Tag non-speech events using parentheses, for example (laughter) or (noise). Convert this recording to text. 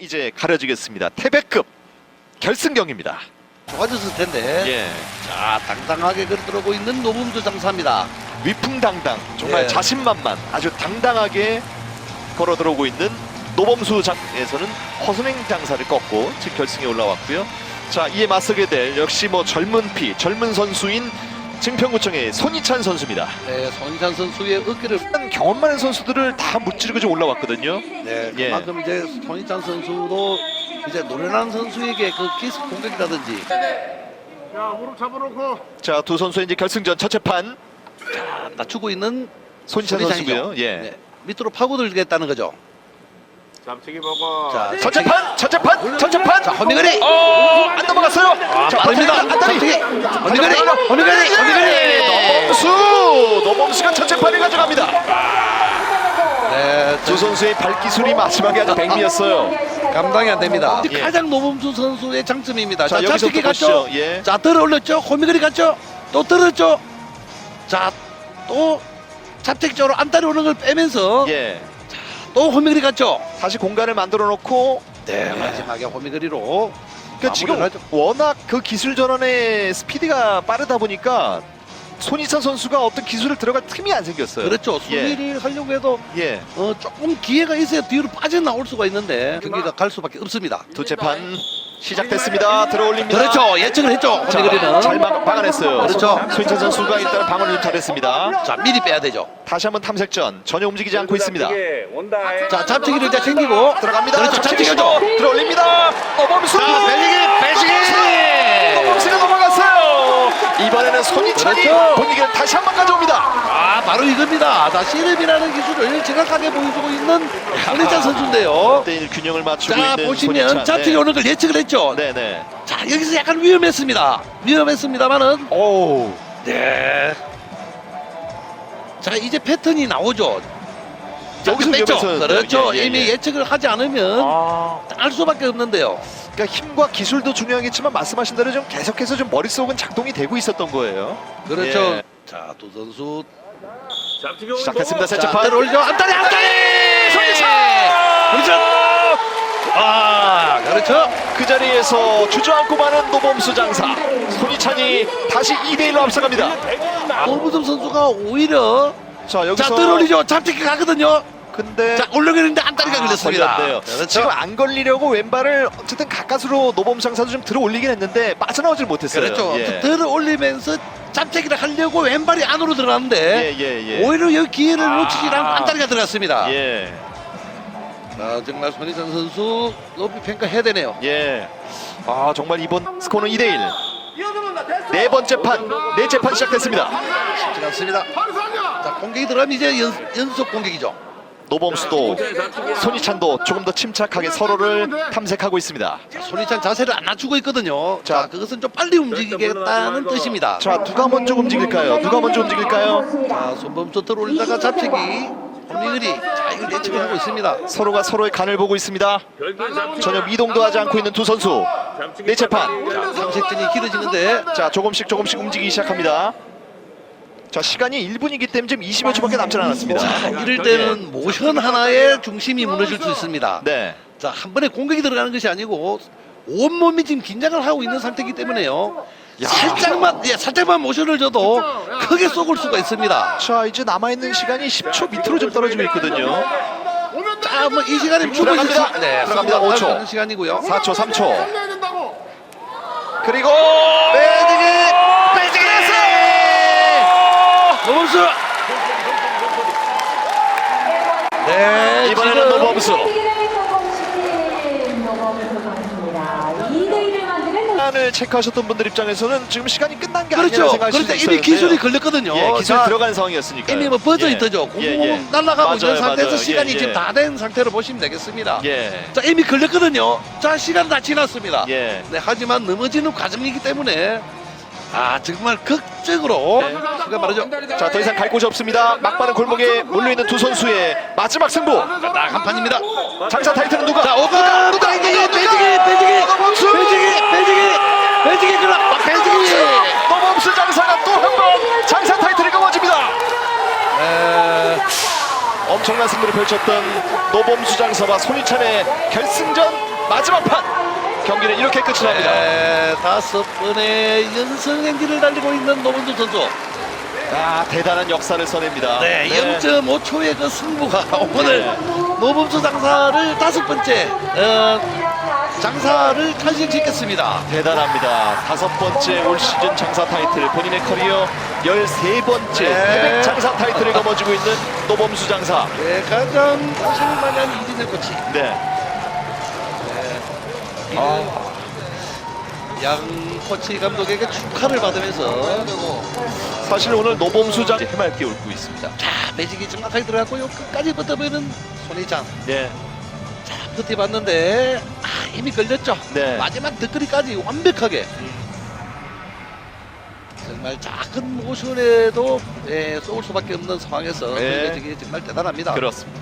이제 가려지겠습니다. 태백급 결승경입니다. 좋아졌을 텐데. 예. 자, 당당하게 걸어들어오고 있는 노범주 장사입니다. 위풍당당 정말 예. 자신만만 아주 당당하게 걸어 들어오고 있는 노범수 장에서는 허순행 장사를 꺾고 즉 결승에 올라왔고요. 자 이에 맞서게 될 역시 뭐 젊은 피 젊은 선수인 증평구청의 손희찬 선수입니다. 네, 손희찬 선수의 어깨를 경험 많은 선수들을 다 무찌르고 좀 올라왔거든요. 네, 예. 그만큼 이제 손희찬 선수도 이제 노련한 선수에게 그 기습 공격이라든지 자 무릎 잡아놓고 자 두 선수의 이제 결승전 첫째 판 자, 낮추고 있는 손희찬 손희찬이죠. 선수고요. 예. 네, 밑으로 파고들겠다는 거죠. 잡치기 보고 자, 첫째 판, 첫째 판, 첫째 판. 자, 허미거리. 어, 안 넘어갔어요. 자, 빠릅니다. 안다리. 허미거리. 허미거리. 허미거리. 노범수, 노범수가 첫째 판을 가져갑니다. 네, 두 선수의 발기술이 마지막에 아주 백미였어요. 감당이 안 됩니다. 예. 가장 노범수 선수의 장점입니다. 자, 자, 여기서 갔죠. 예. 자, 들어 올렸죠. 호미거리 갔죠. 또 들었죠. 자, 또 잡채기 쪽으로 안다리 오는 걸 빼면서 예. 또 호미거리 갔죠. 다시 공간을 만들어 놓고 네, 마지막에 호미거리로 그러니까 지금 하죠. 워낙 그 기술 전환의 스피드가 빠르다 보니까 손희찬 선수가 어떤 기술을 들어갈 틈이 안 생겼어요. 그렇죠. 예. 수비를 하려고 해도 예. 어, 조금 기회가 있어야 뒤로 빠져나올 수가 있는데 경기가 갈 수밖에 없습니다. 두째 판 시작됐습니다. 들어올립니다. 그렇죠. 예측을 했죠. 자, 호미거리는. 잘 막, 막아냈어요. 그렇죠. 손희찬 선수가 일단 방어를 좀 잘했습니다. 자, 미리 빼야 되죠. 다시 한번 탐색전 전혀 움직이지 않고 있습니다. 온다 자, 잡채기를 이제 챙기고 들어갑니다. 그렇죠. 잡치기 잡채기죠. 시도 들어올립니다. 어범수. 자, 배지기, 배지기. 어범수가 넘어갔어요. 이번에는 손희찬이 그렇죠. 분위기를 다시 한 번 가져옵니다. 아, 바로 이겁니다. 자, 시름이라는 기술을 정확하게 보여주고 있는 손희찬 선수인데요. 대 균형을 맞추고 자, 있는 보시면. 잡채기 네. 오는 걸 예측을 했죠. 네네. 자, 여기서 약간 위험했습니다. 위험했습니다만은 오. 네. 자, 이제 패턴이 나오죠. 자, 여기서 뺐죠. 위험해서요. 그렇죠. 예, 예, 이미 예. 예측을 하지 않으면 아. 알 수밖에 없는데요. 그러니까 힘과 기술도 중요하겠지만 말씀하신 대로 좀 계속해서 좀 머릿속은 작동이 되고 있었던 거예요. 그렇죠. 예. 자, 두 선수 시작했습니다. 셋째 자, 판. 들어올죠. 안다리, 안다리! 손희찬! 그렇죠. 아, 그렇죠. 그 자리에서 주저앉고 마는 노범수 장사. 손희찬이 다시 2대 1로 앞서갑니다. 노부점 선수가 오히려 자 여기서 자, 들어올리죠. 잡찍기 가거든요. 근데 자, 올려기는데 안다리가 아, 걸렸습니다. 걸렸네요. 그렇죠. 지금 안 걸리려고 왼발을 어쨌든 가까스로 노범수 장사도 좀 들어 올리긴 했는데 빠져나오질 못했어요. 그렇죠. 예. 들어 올리면서 잡채기를 하려고 왼발이 안으로 들어갔는데 예, 예, 예. 오히려 여기 기회를 아. 놓치지 않고 안다리가 들어갔습니다. 예. 자, 정말 손희찬 선수 높이 평가해야 되네요. 예. 아 정말 이번 스코어는 2대 1. 네 번째 판, 넷째 판 시작됐습니다. 쉽지 않습니다. 자, 공격이 들어가면 이제 연, 연속 공격이죠. 노범수도 손희찬도 조금 더 침착하게 서로를 탐색하고 있습니다. 자, 손희찬 자세를 안 낮추고 있거든요. 자. 자, 그것은 좀 빨리 움직이겠다는 뜻입니다. 자 누가 먼저 움직일까요? 누가 먼저 움직일까요? 자, 손범수 들어올리다가 잡채기, 호미그리. 자, 이걸 예측을 하고 있습니다. 서로가 서로의 간을 보고 있습니다. 전혀 미동도 하지 않고 있는 두 선수. 넷째 판. 자, 삼색전이 길어지는데 자 조금씩 조금씩 움직이기 시작합니다. 자 시간이 1분이기 때문에 지금 20여 초밖에 남지 않았습니다. 자, 이럴 때는 모션 하나의 중심이 무너질 수 있습니다. 네. 자, 한 번에 공격이 들어가는 것이 아니고 온몸이 지금 긴장을 하고 있는 상태이기 때문에요. 살짝만, 예, 살짝만 모션을 줘도 크게 쏘을 수가 있습니다. 자 이제 남아 있는 시간이 10초 밑으로 좀 떨어지고 있거든요. 자, 뭐 이 시간에 충분히 들어갑니다. 시- 네, 들어갑니다. 승부할 수 5초. 있는 시간이고요. 4초, 3초. 해야 된다고 그리고 매직이 매직이 노범수! 네, 이번에는 지금 노범수. 시간을 체크하셨던 분들 입장에서는 지금 시간이 끝난 게 아니라 그렇죠. 생각하실 수 그런데. 이미 기술이 걸렸거든요. 예, 기술 자, 들어간 상황이었으니까. 이미 뭐 버져 있더죠. 공공 날아가고 있는 상태에서 시간이 지금 다 된 상태로 보시면 되겠습니다. 예. 자, 이미 걸렸거든요. 자, 시간 다 지났습니다. 예. 네, 하지만 넘어지는 과정이기 때문에 아, 정말 극적으로 시간 말이죠. 자, 더 이상 갈 곳이 없습니다. 막바른 골목에 몰려 있는 두 선수의 마지막 승부. 나간 판입니다. 장사 타이틀은 누가? 자, 오가 누가 배지기, 배지기, 배지기 그라, 아, 배지기. 노범수 장사가 또 한 번 장사 타이틀을 거머쥡니다. 에, 엄청난 승부를 펼쳤던 노범수 장사와 손희찬의 결승전 마지막 판 경기는 이렇게 끝이 납니다. 네, 다섯 번의 연승 행진을 달리고 있는 노범수 선수. 아 대단한 역사를 써냅니다. 네, 0.5초의 그 승부가 (laughs) 오늘 노범수 장사를 다섯 번째 어, 장사를 탄생시켰습니다. 대단합니다. 다섯 번째 올 시즌 장사 타이틀 본인의 커리어 13번째 네. 태백 장사 타이틀을 거머쥐고 있는 노범수 장사. 네, 가장 고생만한 이진의 코치. 네. 아, 양 코치 감독에게 축하를 받으면서 사실 오늘 노범수 장 해맑게 웃고 있습니다. 자 매직이 정확하게 들어갔고요 끝까지 버텨보는 손희장 네. 자 버텨봤는데 아 힘이 걸렸죠 네. 마지막 덧거리까지 완벽하게 정말 작은 모션에도 예, 쏠 수밖에 없는 상황에서 네. 정말 대단합니다 그렇습니다.